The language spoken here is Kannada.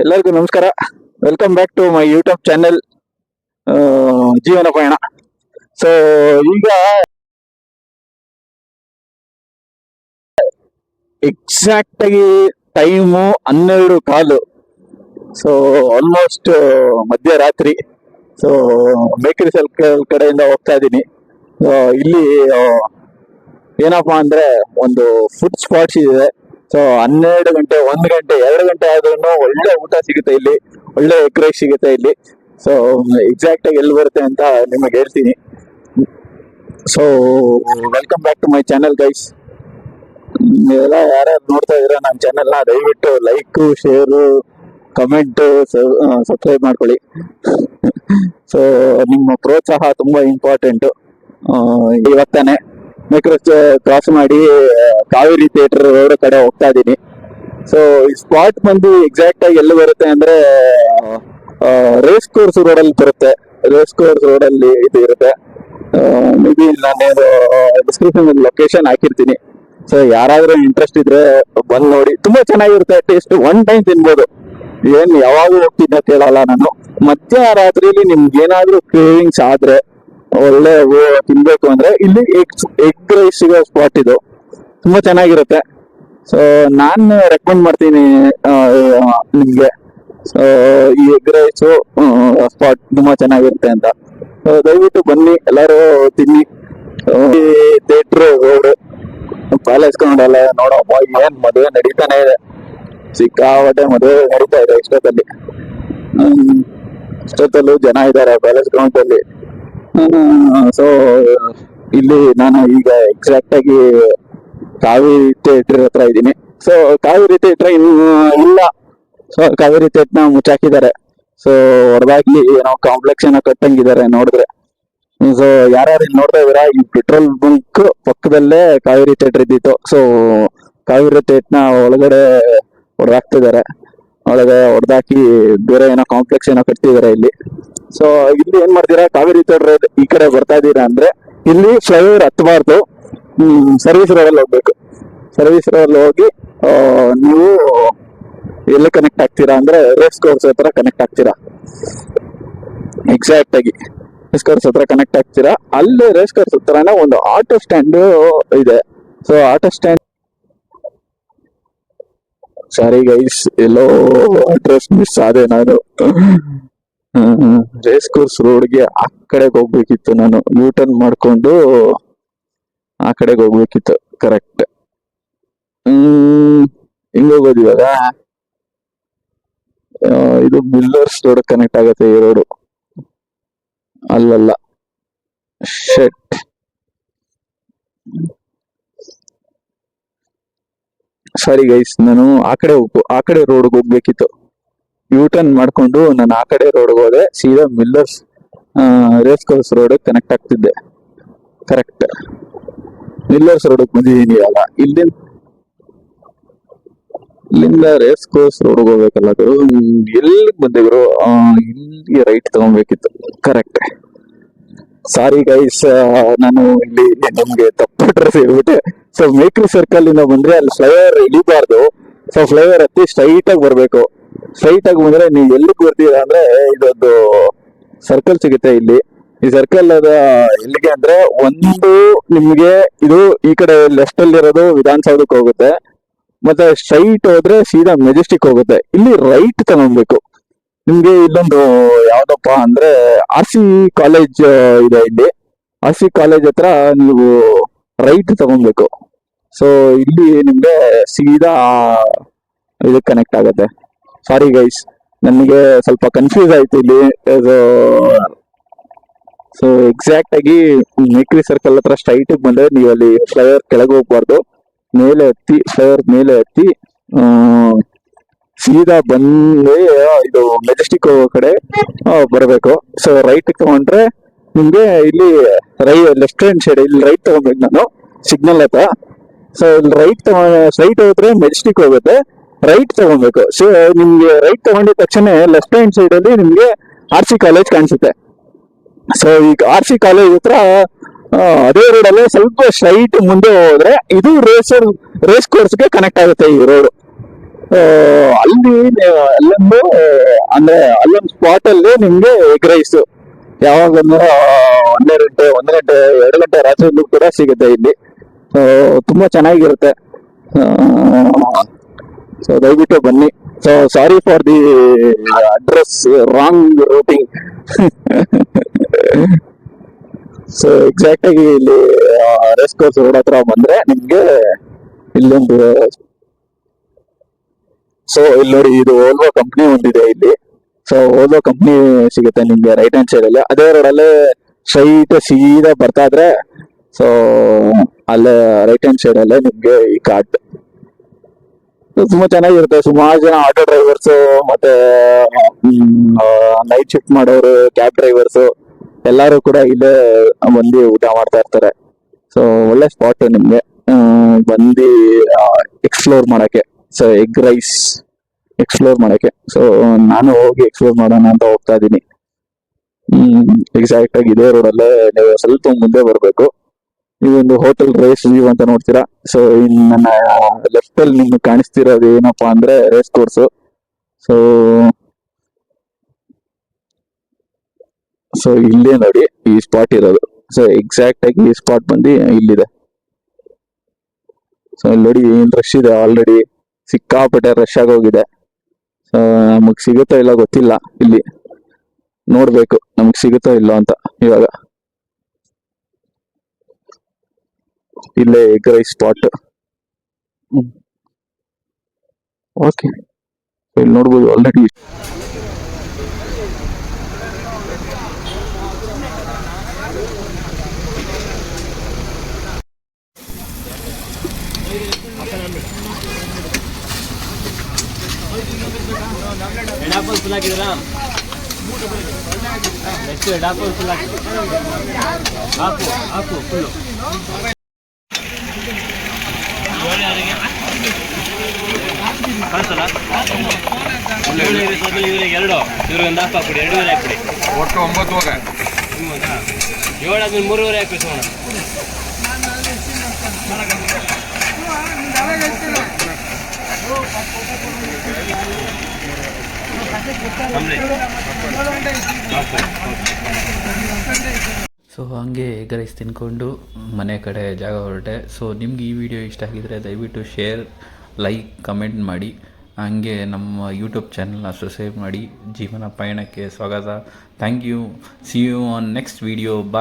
ಎಲ್ಲರಿಗೂ ನಮಸ್ಕಾರ. Welcome back to my YouTube channel Jeevana Payana. So ಈಗ ಎಕ್ಸಾಕ್ಟ್ ಆಗಿ ಟೈಮು ಹನ್ನೆರಡು ಕಾಲು. ಸೊ ಆಲ್ಮೋಸ್ಟ್ ಮಧ್ಯರಾತ್ರಿ. ಸೊ ಬೇಕರಿ ಸರ್ಕಲ್ ಕಡೆಯಿಂದ ಹೋಗ್ತಾ ಇದ್ದೀನಿ. ಇಲ್ಲಿ ಏನಪ್ಪಾ ಅಂದ್ರೆ ಒಂದು ಫುಡ್ ಸ್ಪಾಟ್ಸ್ ಇದೆ. ಸೊ ಹನ್ನೆರಡು ಗಂಟೆ, ಒಂದ್ ಗಂಟೆ, ಎರಡು ಗಂಟೆ ಆದ್ರೂ ಒಳ್ಳೆ ಊಟ ಸಿಗುತ್ತೆ ಇಲ್ಲಿ. ಒಳ್ಳೆ ಎಗ್ ರೈಸ್ ಸಿಗುತ್ತೆ ಇಲ್ಲಿ. ಸೊ ಎಕ್ಸಾಕ್ಟ್ ಆಗಿ ಎಲ್ಲಿ ಬರುತ್ತೆ ಅಂತ ನಿಮಗೆ ಹೇಳ್ತೀನಿ. So welcome back to my channel guys ಎಲ್ಲ ಯಾರ್ಯಾರು ನೋಡ್ತಾ ಇದ್ರೆ ನಮ್ಮ ಚಾನೆಲ್ನ ದಯವಿಟ್ಟು ಲೈಕು ಶೇರು ಕಮೆಂಟ್ ಸಬ್ಸ್ಕ್ರೈಬ್ ಮಾಡ್ಕೊಳ್ಳಿ. ಸೊ ನಿಮ್ಮ ಪ್ರೋತ್ಸಾಹ ತುಂಬಾ ಇಂಪಾರ್ಟೆಂಟ್ ಇವತ್ತಾನೆ ಮೈಕ್ರೋ ಕ್ರಾಸ್ ಮಾಡಿ ಕಾವೇರಿ ಥಿಯೇಟರ್ ರೋಡ್ ಕಡೆ ಹೋಗ್ತಾ ಇದ್ದೀನಿ. ಸೊ ಈ ಸ್ಪಾಟ್ ಬಂದು ಎಕ್ಸಾಕ್ಟ್ ಆಗಿ ಎಲ್ಲಿ ಬರುತ್ತೆ ಅಂದ್ರೆ ರೇಸ್ ಕೋರ್ಸ್ ರೋಡ್ ಅಲ್ಲಿ ಬರುತ್ತೆ. ರೇಸ್ ಕೋರ್ಸ್ ರೋಡ್ ಅಲ್ಲಿ ಇದು ಇರುತ್ತೆ. ಮೇ ಬಿ ನಾನು ಡಿಸ್ಕ್ರಿಪ್ಷನ್ ಲೊಕೇಶನ್ ಹಾಕಿರ್ತೀನಿ. ಸೊ ಯಾರಾದ್ರೂ ಇಂಟ್ರೆಸ್ಟ್ ಇದ್ರೆ ಬಂದ್ ನೋಡಿ. ತುಂಬಾ ಚೆನ್ನಾಗಿರುತ್ತೆ ಟೇಸ್ಟ್ ಒನ್ ಟೈಮ್ ತಿನ್ಬೋದು. ಏನ್ ಯಾವಾಗ ಹೋಗ್ತಿದ್ದ ಕೇಳಲ್ಲ ನಾನು. ಮಧ್ಯರಾತ್ರಿಲಿ ನಿಮ್ಗೆ ಏನಾದ್ರೂ ಕ್ರೇವಿಂಗ್ಸ್ ಆದ್ರೆ ಒಳ್ಳೆ ತಿನ್ಬೇಕು ಅಂದ್ರೆ ಇಲ್ಲಿ ಎಗ್ ಎಗ್ ರೈಸ್ ಸಿಗೋ ಸ್ಪಾಟ್ ಇದು. ತುಂಬಾ ಚೆನ್ನಾಗಿರುತ್ತೆ. ಸೊ ನಾನ್ ರೆಕಮೆಂಡ್ ಮಾಡ್ತೀನಿ ನಿಮ್ಗೆ. ಸೊ ಈ ಎಗ್ ರೈಸ್ ಸ್ಪಾಟ್ ತುಂಬಾ ಚೆನ್ನಾಗಿರುತ್ತೆ ಅಂತ. ದಯವಿಟ್ಟು ಬನ್ನಿ, ಎಲ್ಲರೂ ತಿನ್ನಿ. ಥಿಯೇಟರ್ ರೋಡ್ ಪ್ಯಾಲೇಸ್ ಎಲ್ಲ ನೋಡಪ್ಪ, ಏನ್ ಮದುವೆ ನಡೀತಾನೆ ಇದೆ. ಸಿಕ್ಕಾಪಟ್ಟೆ ಮದುವೆ ನಡೀತಾ ಇದೆ ಇಷ್ಟೊತ್ತಲ್ಲಿ. ಇಷ್ಟೊತ್ತಲ್ಲೂ ಜನ ಇದ್ದಾರೆ ಪ್ಯಾಲೇಸ್ ಗ್ರೌಂಡ್ ಅಲ್ಲಿ. ಸೊ ಇಲ್ಲಿ ನಾನು ಈಗ ಎಕ್ಸಾಕ್ಟ್ ಆಗಿ ಕಾವೇರಿ ಥಿಯೇಟರ್ ಹತ್ರ ಇದ್ದೀನಿ. ಸೊ ಕಾವೇರಿ ಥಿಯೇಟರ್ ಇಲ್ಲ. ಸೊ ಕಾವೇರಿ ಥಿಯೇಟರ್ನ ಮುಚ್ಚಾಕಿದ್ದಾರೆ. ಸೊ ಹೊಡೆದಾಗ್ಲಿ ಏನೋ ಕಾಂಪ್ಲೆಕ್ಸ್ ಏನೋ ಕಟ್ಟಂಗಿದ್ದಾರೆ ನೋಡಿದ್ರೆ. ಸೊ ಯಾರ್ಯಾರು ಇಲ್ಲಿ ನೋಡ್ತಾ ಇದ್ದೀರಾ? ಈ ಪೆಟ್ರೋಲ್ ಬಂಕ್ ಪಕ್ಕದಲ್ಲೇ ಕಾವೇರಿ ಥಿಯೇಟರ್ ಇದ್ದಿತ್ತು. ಸೊ ಕಾವೇರಿ ಥಿಯೇಟರ್ನ ಒಳಗಡೆ ಹೊಡೆದಾಕ್ತಿದ್ದಾರೆ. ಒಳಗೆ ಹೊಡೆದಾಕಿ ಬೇರೆ ಏನೋ ಕಾಂಪ್ಲೆಕ್ಸ್ ಏನೋ ಕಟ್ತಿದಾರೆ ಇಲ್ಲಿ. ಸೊ ಇಲ್ಲಿ ಏನ್ ಮಾಡ್ತೀರಾ? ಕಾವೇರಿ ರೋಡ್ ಈ ಕಡೆ ಬರ್ತಾ ಇದೀರಾ ಅಂದ್ರೆ ಇಲ್ಲಿ ಫ್ಲೈಓವರ್ ಹತ್ತಬಾರ್ದು. ಸರ್ವಿಸ್ ರೋಡಲ್ಲಿ ಹೋಗ್ಬೇಕು. ಸರ್ವಿಸ್ ರೋಡಲ್ಲಿ ಹೋಗಿ ನೀವು ಎಲ್ಲಿ ಕನೆಕ್ಟ್ ಆಗ್ತೀರಾ ಅಂದ್ರೆ ರೇಸ್ ಕೋರ್ಸ್ ಹತ್ರ ಕನೆಕ್ಟ್ ಆಗ್ತೀರಾ. ಎಕ್ಸಾಕ್ಟ್ ಆಗಿ ರೇಸ್ ಕೋರ್ಸ್ ಹತ್ರ ಕನೆಕ್ಟ್ ಆಗ್ತೀರಾ. ಅಲ್ಲಿ ರೇಸ್ ಕೋರ್ಸ್ ಹತ್ರನೇ ಒಂದು ಆಟೋ ಸ್ಟ್ಯಾಂಡ್ ಇದೆ. So auto stand sorry guys ಎಲ್ಲೋ ಅಡ್ರೆಸ್ ಮಿಸ್ ಆದೆ ನಾನು. ರೇಸ್ ಕೋರ್ಸ್ ರೋಡ್ಗೆ ಆ ಕಡೆಗೆ ಹೋಗ್ಬೇಕಿತ್ತು ನಾನು. ಯೂ ಟರ್ನ್ ಮಾಡ್ಕೊಂಡು ಆ ಕಡೆಗೆ ಹೋಗ್ಬೇಕಿತ್ತು. Correct hmm. ಹಿಂಗ್ ಹೋಗೋದು ಇವಾಗ. ಇದು ಬಿಲ್ಲರ್ಸ್ ರೋಡ್ ಕನೆಕ್ಟ್ ಆಗತ್ತೆ ಈ ರೋಡು ಅಲ್ಲಲ್ಲ. ಶೆಟ್ ಸಾರಿ ಗೈಸ್ ನಾನು ಆ ಕಡೆ ಹೋಗ್ಬೋ ಆ ಕಡೆ ರೋಡ್ಗೆ ಹೋಗ್ಬೇಕಿತ್ತು. ಯೂ ಟರ್ನ್ ಮಾಡ್ಕೊಂಡು ನಾನು ಆ ಕಡೆ ರೋಡ್ಗೆ ಹೋದೆ, ಸೀದಾ Millers race course road connect ಆಗ್ತಿದ್ದೆ. Correct Millers road ಬಂದಿದ್ದೀನಿ ಅಲ್ಲ ಇಲ್ಲಿ ಇಲ್ಲಿಂದ ರೇಸ್ ಕೋರ್ಸ್ ರೋಡ್ಗೆ ಹೋಗ್ಬೇಕಲ್ಲ ಅದು ಎಲ್ಲಿಗೆ ಬಂದಿದ್ರು ಇಲ್ಲಿಗೆ ಇಲ್ಲಿ ರೈಟ್ ತಗೊಬೇಕಿತ್ತು. ಕರೆಕ್ಟ್ ಸಾರಿ ಗೈಸ್ ನಾನು ಇಲ್ಲಿ ನಿಮ್ಗೆ ತಪ್ಪು ಅಡ್ರೆಸ್ ಹೇಳ್ಬಿಟ್ಟೆ. ಸೊ ಮೇಕ್ರಿ ಸರ್ಕಲ್ ಇಂದ ಬಂದ್ರೆ ಅಲ್ಲಿ ಫ್ಲೈಓವರ್ ಇಳಿಬಾರ್ದು ಸೊ ಫ್ಲೈಓವರ್ ಹತ್ತಿ ಸ್ಟ್ರೈಟ್ ಆಗಿ ಬರ್ಬೇಕು. ಸ್ಟ್ರೈಟ್ ಆಗಿ ಬಂದ್ರೆ ನೀವು ಎಲ್ಲಿಗೆ ಬರ್ತೀರಾ ಅಂದ್ರೆ ಇದೊಂದು ಸರ್ಕಲ್ ಸಿಗುತ್ತೆ ಇಲ್ಲಿ. ಈ ಸರ್ಕಲ್ ಅದ ಎಲ್ಲಿಗೆ ಅಂದ್ರೆ ಒಂದು ನಿಮ್ಗೆ ಇದು ಈ ಕಡೆ ಲೆಫ್ಟ್ ಅಲ್ಲಿ ಇರೋದು ವಿಧಾನಸೌಧಕ್ಕೆ ಹೋಗುತ್ತೆ. ಮತ್ತೆ ಸ್ಟ್ರೈಟ್ ಹೋದ್ರೆ ಸೀದಾ ಮೆಜೆಸ್ಟಿಕ್ ಹೋಗುತ್ತೆ. ಇಲ್ಲಿ ರೈಟ್ ತಗೊಬೇಕು ನಿಮ್ಗೆ ಇಲ್ಲೊಂದು ಯಾವ್ದಪ್ಪ ಅಂದ್ರೆ ಆರ್ ಸಿ ಕಾಲೇಜ್ ಇದೆ ಇಲ್ಲಿ. ಆರ್ ಸಿ ಕಾಲೇಜ್ ಹತ್ರ ನೀವು ರೈಟ್ ತಗೊಬೇಕು ಸೊ ಇಲ್ಲಿ ನಿಮ್ಗೆ ಸೀದಾ ಇದಕ್ಕೆ ಕನೆಕ್ಟ್ ಆಗುತ್ತೆ. ಸಾರಿ ಗೈಸ್ ನನಗೆ ಸ್ವಲ್ಪ ಕನ್ಫ್ಯೂಸ್ ಆಯ್ತು ಇಲ್ಲಿ. ಸೊ ಎಕ್ಸಾಕ್ಟ್ ಆಗಿ ಮೇಕ್ರಿ ಸರ್ಕಲ್ ಹತ್ರ ಸ್ಟ್ರೈಟ್ ಬಂದ್ರೆ ನೀವು ಅಲ್ಲಿ ಫ್ಲೈವರ್ ಕೆಳಗೆ ಹೋಗ್ಬಾರ್ದು. ಮೇಲೆ ಹತ್ತಿ ಫ್ಲೈವರ್ ಮೇಲೆ ಹತ್ತಿ ಸೀದಾ ಬಂದು ಇದು ಮೆಜೆಸ್ಟಿಕ್ ಕಡೆ ಬರಬೇಕು. ಸೊ ರೈಟ್ ತಗೊಂಡ್ರೆ ನಿಮ್ಗೆ ಇಲ್ಲಿ ರೈ ಲೆಫ್ಟ್ ಹ್ಯಾಂಡ್ ಸೈಡ್ ಇಲ್ಲಿ ರೈಟ್ ತಗೊಬೇಕು ನಾನು ಸಿಗ್ನಲ್ ಹತ್ರ. ಸೊ ಇಲ್ಲಿ ರೈಟ್ ತಗೊ ಸ್ಟ್ರೈಟ್ ಹೋದ್ರೆ ಮೆಜೆಸ್ಟಿಕ್ ಹೋಗುತ್ತೆ. ರೈಟ್ ತಗೊಬೇಕು ಸೊ ನಿಮ್ಗೆ ರೈಟ್ ತಗೊಂಡಿದ ತಕ್ಷಣ ಲೆಫ್ಟ್ ಹ್ಯಾಂಡ್ ಸೈಡ್ ಅಲ್ಲಿ ನಿಮ್ಗೆ ಆರ್ ಸಿ ಕಾಲೇಜ್ ಕಾಣಿಸುತ್ತೆ. ಸೊ ಈಗ ಆರ್ ಸಿ ಕಾಲೇಜ್ ಹತ್ರ ಅದೇ ರೋಡ್ ಅಲ್ಲೇ ಸ್ವಲ್ಪ ಸ್ಟ್ರೈಟ್ ಮುಂದೆ ಹೋದ್ರೆ ಇದು ರೇಸರ್ ರೇಸ್ ಕೋರ್ಸ್ಗೆ ಕನೆಕ್ಟ್ ಆಗುತ್ತೆ ಈ ರೋಡ್ ಅಲ್ಲಿ ಅಲ್ಲೊಂದು ಅಂದ್ರೆ ಅಲ್ಲೊಂದು ಸ್ಪಾಟ್ ಅಲ್ಲಿ ನಿಮ್ಗೆ ಎಗ್ ರೈಸ್ ಯಾವಾಗ ಅಂದ್ರೆ ಒಂದೇ ಗಂಟೆ ಒಂದು ಗಂಟೆ ಎರಡು ಗಂಟೆ ರಾತ್ರಿ ಕೂಡ ಸಿಗುತ್ತೆ ಇಲ್ಲಿ. ತುಂಬಾ ಚೆನ್ನಾಗಿರುತ್ತೆ. ಸೊ ದಯವಿಟ್ಟು ಬನ್ನಿ. So sorry for the address wrong routing so exact ಆಗಿ ಇಲ್ಲಿ ರೇಸ್ ಕೋರ್ಸ್ ರೋಡ್ ಹತ್ರ ಬಂದ್ರೆ ನಿಮ್ಗೆ ಇಲ್ಲೊಂದು ಸೊ ಇಲ್ಲಿ ನೋಡಿ ಇದು ಓಲ್ವೋ ಕಂಪ್ನಿ ಒಂದಿದೆ ಇಲ್ಲಿ. ಸೊ ಓಲ್ವೋ ಕಂಪ್ನಿ ಸಿಗುತ್ತೆ ನಿಮ್ಗೆ ರೈಟ್ ಹ್ಯಾಂಡ್ ಸೈಡ್ ಅಲ್ಲಿ. ಅದೇ ರೋಡ್ ಅಲ್ಲೇ ಸ್ಟ್ರೈಟ್ ಸೀದಾ ಬರ್ತಾ ಇದ್ರೆ ಸೊ ಅಲ್ಲೇ ರೈಟ್ ಹ್ಯಾಂಡ್ ಸೈಡ್ ಅಲ್ಲೇ ನಿಮ್ಗೆ ಈ ಕಾರ್ಡ್ ತುಂಬಾ ಚೆನ್ನಾಗಿರುತ್ತೆ. ಸುಮಾರು ಜನ ಆಟೋ ಡ್ರೈವರ್ಸ್ ಮತ್ತೆ ನೈಟ್ ಶಿಫ್ಟ್ ಮಾಡೋರು ಕ್ಯಾಬ್ ಡ್ರೈವರ್ಸ್ ಎಲ್ಲರೂ ಕೂಡ ಇಲ್ಲೇ ಬಂದು ಊಟ ಮಾಡ್ತಾ ಇರ್ತಾರೆ. ಸೊ ಒಳ್ಳೆ ಸ್ಪಾಟ್ ನಿಮ್ಗೆ. ಬಂದು ಎಕ್ಸ್ಪ್ಲೋರ್ ಮಾಡಕ್ಕೆ. ಸೊ ಎಗ್ ರೈಸ್ ಎಕ್ಸ್ಪ್ಲೋರ್ ಮಾಡೋಕ್ಕೆ. ಸೊ ನಾನು ಹೋಗಿ ಎಕ್ಸ್ಪ್ಲೋರ್ ಮಾಡೋಣ ಅಂತ ಹೋಗ್ತಾ ಇದ್ದೀನಿ. ಎಕ್ಸಾಕ್ಟ್ ಆಗಿ ಇದೇ ರೋಡಲ್ಲೇ ನೀವು ಸ್ವಲ್ಪ ಮುಂದೆ ಬರಬೇಕು. ನೀವು ಒಂದು ಹೋಟೆಲ್ ರೇಸ್ ವ್ಯೂ ಅಂತ ನೋಡ್ತೀರಾ? ಸೊ ನನ್ನ ಲೆಫ್ಟ್ ಅಲ್ಲಿ ನಿಮ್ಗೆ ಕಾಣಿಸ್ತಿರೋದು ಏನಪ್ಪಾ ಅಂದ್ರೆ ರೇಸ್ ಕೋರ್ಸ್ ಸೊ ಸೊ ಇಲ್ಲೇ ನೋಡಿ, ಈ ಸ್ಪಾಟ್ ಇರೋದು. ಸೊ ಎಕ್ಸಾಕ್ಟ್ ಆಗಿ ಈ ಸ್ಪಾಟ್ ಬಂದು ಇಲ್ಲಿದೆ. ಸೊ ನೋಡಿ ಏನ್ ರಶ್ ಇದೆ ಆಲ್ರೆಡಿ ಸಿಕ್ಕಾಪಟ್ಟೆ ರಶ್ ಆಗೋಗಿದೆ ಸೊ ನಮಗೆ ಸಿಗುತ್ತೋ ಇಲ್ಲ ಗೊತ್ತಿಲ್ಲ ಇಲ್ಲಿ. ನೋಡ್ಬೇಕು ನಮಗೆ ಸಿಗುತ್ತೋ ಇಲ್ಲೋ ಅಂತ ಇವಾಗ. ಇಲ್ಲೇ ಎಗ್ ರೈಸ್ ಸ್ಪಾಟ್ ಓಕೆ ಇಲ್ಲಿ ನೋಡ್ಬೋದು ಆಲ್ರೆಡಿ ಎಡಾಪಲ್ ಫುಲ್ ಹಾಕಿದ್ರಾ ಎಷ್ಟು ಡಾಕ್ಟರ್ ಫುಲ್ ಹಾಕಿ ಹಾಕು ಹಾಕು ಫುಲ್ಲು ಕಳಿಸಲ್ಲ ಇವ್ರಿಗೆ ಎರಡು. ಇವ್ರಿಗೆ ಒಂದು ಹಾಕು ಹಾಕ್ಬಿಡಿ ಎರಡೂವರೆ ಹಾಕ್ಬಿಡಿ. ಒಟ್ಟು ಒಂಬತ್ತು ಹೋಗ. ಏಳು ಆದ್ಮೇಲೆ ಮೂರುವರೆ ಹಾಕಿ ಸೋಣ ಸೊ ಹಾಗೆ ರೈಸ್ ತಿನ್ಕೊಂಡು ಮನೆ ಕಡೆ ಜಾಗ ಹೊರಟೆ. ಸೊ ನಿಮ್ಗೆ ಈ ವಿಡಿಯೋ ಇಷ್ಟ ಆಗಿದ್ರೆ ದಯವಿಟ್ಟು ಶೇರ್ ಲೈಕ್ ಕಮೆಂಟ್ ಮಾಡಿ. ಹಾಗೆ ನಮ್ಮ ಯೂಟ್ಯೂಬ್ ಚಾನಲ್ನ ಸಬ್ಸ್ಕ್ರೈಬ್ ಮಾಡಿ. ಜೀವನ ಪಯಣಕ್ಕೆ ಸ್ವಾಗತ. Thank you see you on next video bye